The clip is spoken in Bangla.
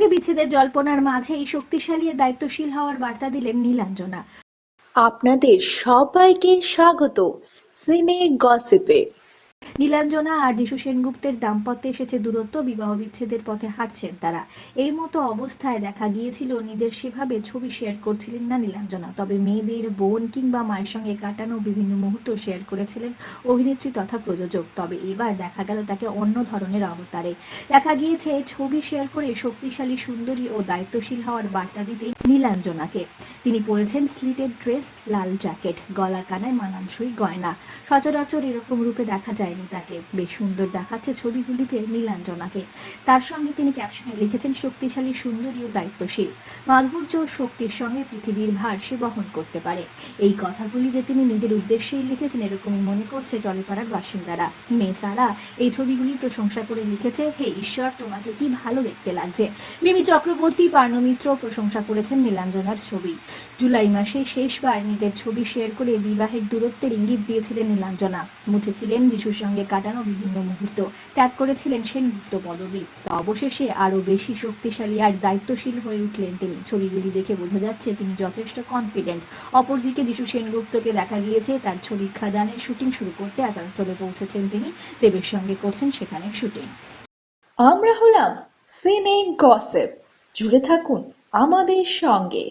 সঙ্গে বিচ্ছেদের জল্পনার মাঝে এই শক্তিশালী দায়িত্বশীল হওয়ার বার্তা দিলেন নীলাঞ্জনা। আপনাদের সবাইকে স্বাগত। সিনে গসিপে। নীলাঞ্জনা আর যিশু সেনগুপ্তের দাম্পত্যে এসেছে দূরত্ব, বিবাহ বিচ্ছেদের পথে হাঁটছেন তারা। এই মতো অবস্থায় দেখা গিয়েছিল, নিজের সেভাবে ছবি শেয়ার করছিলেন না নীলাঞ্জনা। তবে মেয়েদের বোন কিংবা মায়ের সঙ্গে কাটানো বিভিন্ন মুহূর্ত শেয়ার করেছিলেন অভিনেত্রী তথা প্রযোজক। তবে এবার দেখা গেল তাকে অন্য ধরনের অবতারে। দেখা গিয়েছে, ছবি শেয়ার করে শক্তিশালী, সুন্দরী ও দায়িত্বশীল হওয়ার বার্তা দিতে নীলাঞ্জনাকে। তিনি পরেছেন স্লিটেড ড্রেস, লাল জ্যাকেট, গলা কানায় মানানসই গয়না। সচরাচর এরকম রূপে দেখা যায়নি তাকে। বেশ সুন্দর দেখাচ্ছে ছবিগুলিতে নীলাঞ্জনাকে। তার সঙ্গে তিনি ক্যাপশনে লিখেছেন, শক্তিশালী, সুন্দরী ও দায়িত্বশীল। মাধুর্য ও শক্তির সঙ্গে পৃথিবীর ভার সে বহন করতে পারে। এই কথাগুলি যে তিনি নিজের উদ্দেশ্যেই লিখেছেন, এরকমই মনে করছে জলপাড়ার বাসিন্দারা। মেয়ে সারা এই ছবিগুলি প্রশংসা করে লিখেছে, হে ঈশ্বর, তোমাকে কি ভালো দেখতে লাগছে। মিমি চক্রবর্তী পার্নমিত্র প্রশংসা করেছেন নীলাঞ্জনার ছবি। জুলাই মাসে শেষবার নিজের ছবি শেয়ার করে বিবাহের দূরত্বের ইঙ্গিত দিয়েছিলেন নীলাঞ্জনা। মুছেছিলেন যিশুর সঙ্গে কাটানো বিভিন্ন মুহূর্ত। ত্যাগ করেছিলেন সেনগুপ্ত পদবী। তা অবশেষে আরও বেশি শক্তিশালী আর দায়িত্বশীল হয়ে উঠলেন তিনি। ছবিগুলি দেখে বোঝা যাচ্ছে তিনি যথেষ্ট কনফিডেন্ট অপরদিকে যিশু সেনগুপ্তকে দেখা গিয়েছে, তার ছবি খাদানের শুটিং শুরু করতে আসানসোলে পৌঁছেছেন তিনি। দেবের সঙ্গে করছেন সেখানে শুটিং। আমরা হলাম সিনে গসেপ। জুড়ে থাকুন আমাদের সঙ্গে।